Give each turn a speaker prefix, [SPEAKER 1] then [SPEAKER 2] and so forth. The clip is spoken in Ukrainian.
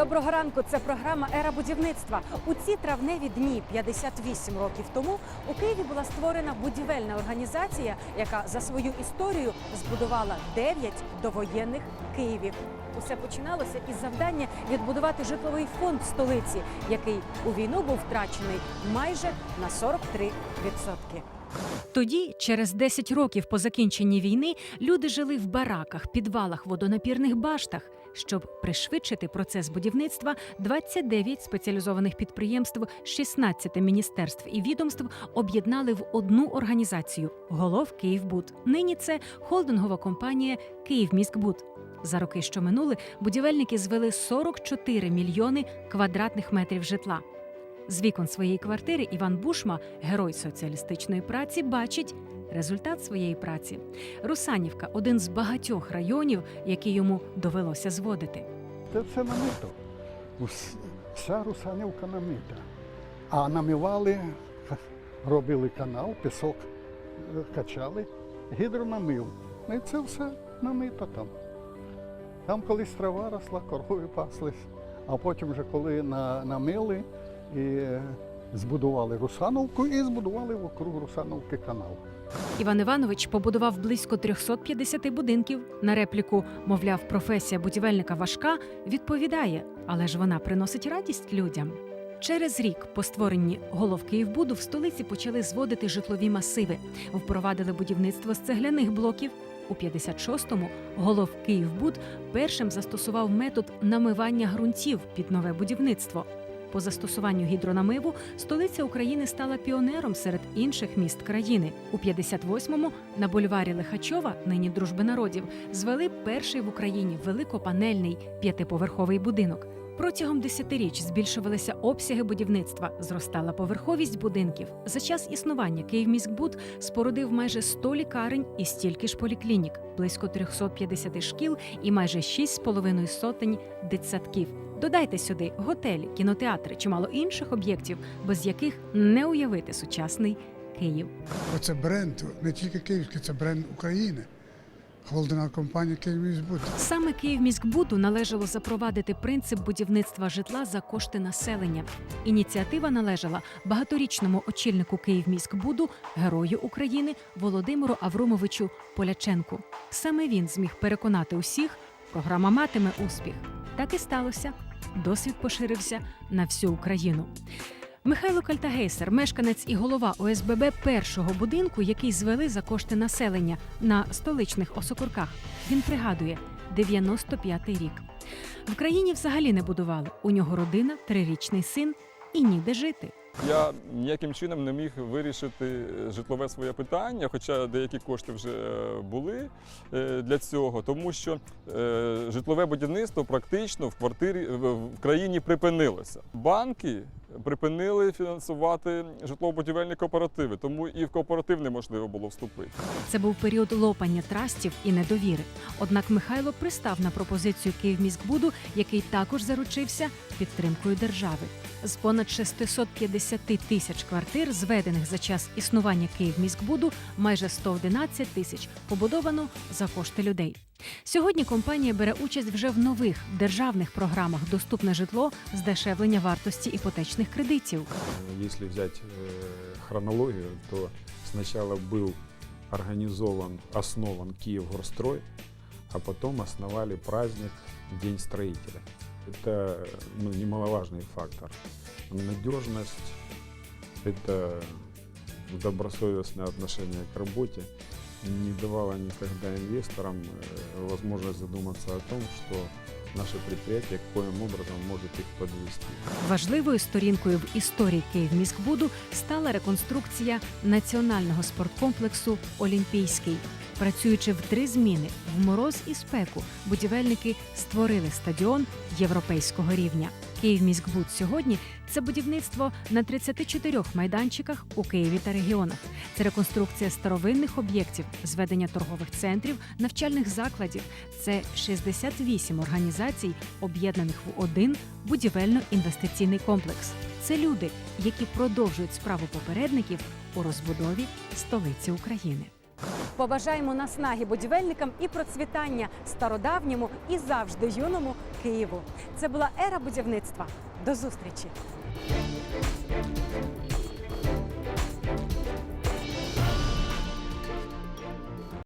[SPEAKER 1] Доброго ранку. Це програма Ера будівництва. У ці травневі дні 58 років тому у Києві була створена будівельна організація, яка за свою історію збудувала 9 довоєнних Києвів. Усе починалося із завдання відбудувати житловий фонд столиці, який у війну був втрачений майже на 43%. Тоді, через 10 років по закінченні війни, люди жили в бараках, підвалах, водонапірних баштах. Щоб пришвидшити процес будівництва, 29 спеціалізованих підприємств, 16 міністерств і відомств об'єднали в одну організацію Голов Київбуд. Нині це холдингова компанія Київміськбуд. За роки, що минули, будівельники звели 44 мільйони квадратних метрів житла. З вікон своєї квартири Іван Бушма, герой соціалістичної праці, бачить результат своєї праці. Русанівка один з багатьох районів, які йому довелося зводити.
[SPEAKER 2] Це все намито. Вся Русанівка намита. А намивали, робили канал, пісок е, качали, гідронамив. Ну і це все намито там. Там колись трава росла, корови паслись. А потім, вже коли намили і е, збудували Русановку і збудували вокруг Русановки канал.
[SPEAKER 1] Іван Іванович побудував близько 350 будинків. На репліку, мовляв, професія будівельника важка, відповідає, але ж вона приносить радість людям. Через рік по створенні голов Київбуду в столиці почали зводити житлові масиви, впровадили будівництво з цегляних блоків. У 56-му голов Київбуд першим застосував метод намивання ґрунтів під нове будівництво. По застосуванню гідронамиву столиця України стала піонером серед інших міст країни. У 58-му на бульварі Лихачова, нині дружби народів, звели перший в Україні великопанельний п'ятиповерховий будинок. Протягом десятиріч збільшувалися обсяги будівництва, зростала поверховість будинків. За час існування Київміськбуд спорудив майже 100 лікарень і стільки ж поліклінік, близько 350 шкіл і майже 6,5 сотень дитсадків. Додайте сюди готелі, кінотеатри, чимало інших об'єктів, без яких не уявити сучасний Київ.
[SPEAKER 3] Оце бренд не тільки київський, це бренд України. Холдинга компанія «Київміськбуд».
[SPEAKER 1] Саме Київміськбуду належало запровадити принцип будівництва житла за кошти населення. Ініціатива належала багаторічному очільнику Київміськбуду, герою України Володимиру Аврумовичу Поляченку. Саме він зміг переконати усіх, програма матиме успіх. Так і сталося. Досвід поширився на всю Україну. Михайло Кальтагейсер, мешканець і голова ОСББ першого будинку, який звели за кошти населення на столичних осокорках. Він пригадує 95-й рік. В країні взагалі не будували. У нього родина, трирічний син і ніде жити.
[SPEAKER 4] Я ніяким чином не міг вирішити е, житлове своє питання, хоча деякі кошти вже е, були е, для цього, тому що житлове будівництво практично в квартирі в країні припинилося. Банки припинили фінансувати житлово-будівельні кооперативи, тому і в кооператив неможливо було вступити.
[SPEAKER 1] Це був період лопання трастів і недовіри. Однак Михайло пристав на пропозицію Київміськбуду, який також заручився підтримкою держави. З понад 650 тисяч квартир, зведених за час існування Київміськбуду, майже 111 тисяч побудовано за кошти людей. Сьогодні компанія бере участь вже в нових державних програмах Доступне житло здешевлення вартості іпотечних кредитів.
[SPEAKER 5] Если взять э, хронологию, то сначала был организован, основан Киевгорстрой, а потом основали праздник День строителя Это ну, немаловажный фактор. Надежность, это добросовестное отношение к работе не давало никогда инвесторам э, возможность задуматься о том, что наше предприятие каким образом может их подвести.
[SPEAKER 1] Важливою сторінкою в історії Київміськбуду стала реконструкція національного спорткомплексу Олімпійський. Працюючи в три зміни в мороз і спеку, будівельники створили стадіон європейського рівня. Київміськбуд сьогодні це будівництво на 34 майданчиках у Києві та регіонах. Це реконструкція старовинних об'єктів, зведення торгових центрів, навчальних закладів. Це 68 організацій, об'єднаних в один будівельно-інвестиційний комплекс. Це люди, які продовжують справу попередників у розбудові столиці України. Побажаємо наснаги будівельникам і процвітання стародавньому і завжди юному Києву. Це була ера будівництва. До зустрічі!